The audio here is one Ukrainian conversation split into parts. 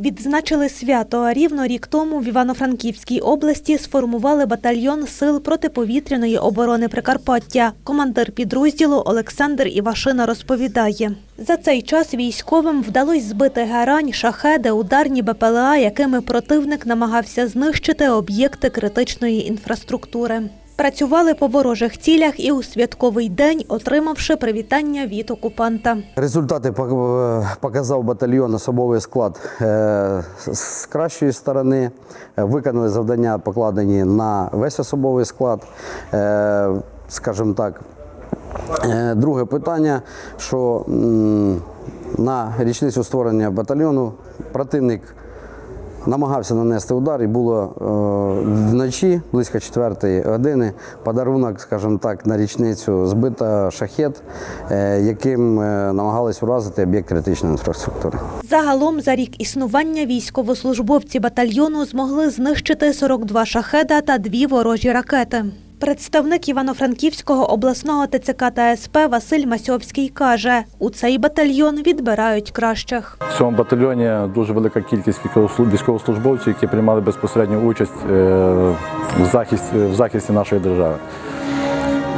Відзначили свято. а Рівно рік тому в Івано-Франківській області сформували батальйон сил протиповітряної оборони Прикарпаття. Командир підрозділу Олександр Івашина розповідає. За цей час військовим вдалося збити герань, шахеди, ударні БПЛА, якими противник намагався знищити об'єкти критичної інфраструктури. Працювали по ворожих цілях і у святковий день, отримавши привітання від окупанта. Результати пок- показав батальйон особовий склад е, з кращої сторони. Е, Виконали завдання, покладені на весь особовий склад. Е, Скажімо так. Е, Друге питання, що на річницю створення батальйону противник намагався нанести удар, і було е, вночі, близько 4 години, подарунок, скажімо так, на річницю збита шахет, е, яким е, намагались уразити об'єкт критичної інфраструктури. Загалом за рік існування військовослужбовці батальйону змогли знищити 42 шахеда та дві ворожі ракети. Представник Івано-Франківського обласного ТЦК та СП Василь Масьовський каже, у цей батальйон відбирають кращих. В цьому батальйоні дуже велика кількість військовослу- військовослужбовців, які приймали безпосередню участь е, в захисті, в захисті нашої держави.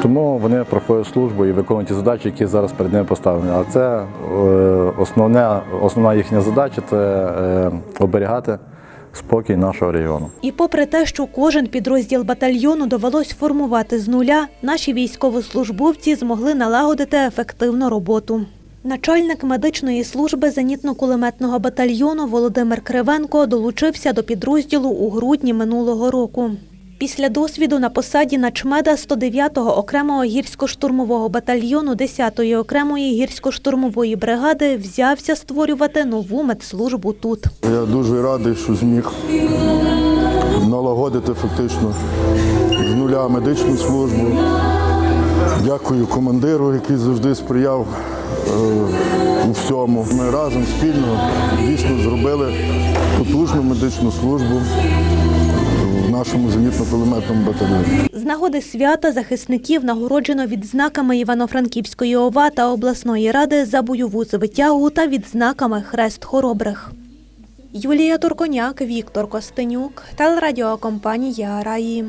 Тому вони проходять службу і виконують ті задачі, які зараз перед ними поставлені. А це е, основне, основна їхня задача це е, оберігати спокій нашого регіону. І попри те, що кожен підрозділ батальйону довелось формувати з нуля, наші військовослужбовці змогли налагодити ефективну роботу. Начальник медичної служби зенітно-кулеметного батальйону Володимир Кривенко долучився до підрозділу у грудні минулого року. Після досвіду на посаді начмеда 109-го окремого гірсько-штурмового батальйону 10-ї окремої гірсько-штурмової бригади взявся створювати нову медслужбу тут. Я дуже радий, що зміг налагодити фактично з нуля медичну службу. Дякую командиру, який завжди сприяв е, у всьому. Ми разом спільно дійсно зробили потужну медичну службу нашому зенітно-кулеметному батальйоні. З нагоди свята захисників нагороджено відзнаками Івано-Франківської ОВА та обласної ради за бойову звитягу та відзнаками Хрест Хоробрих. Юлія Турконяк, Віктор Костенюк, телерадіокомпанія Раї.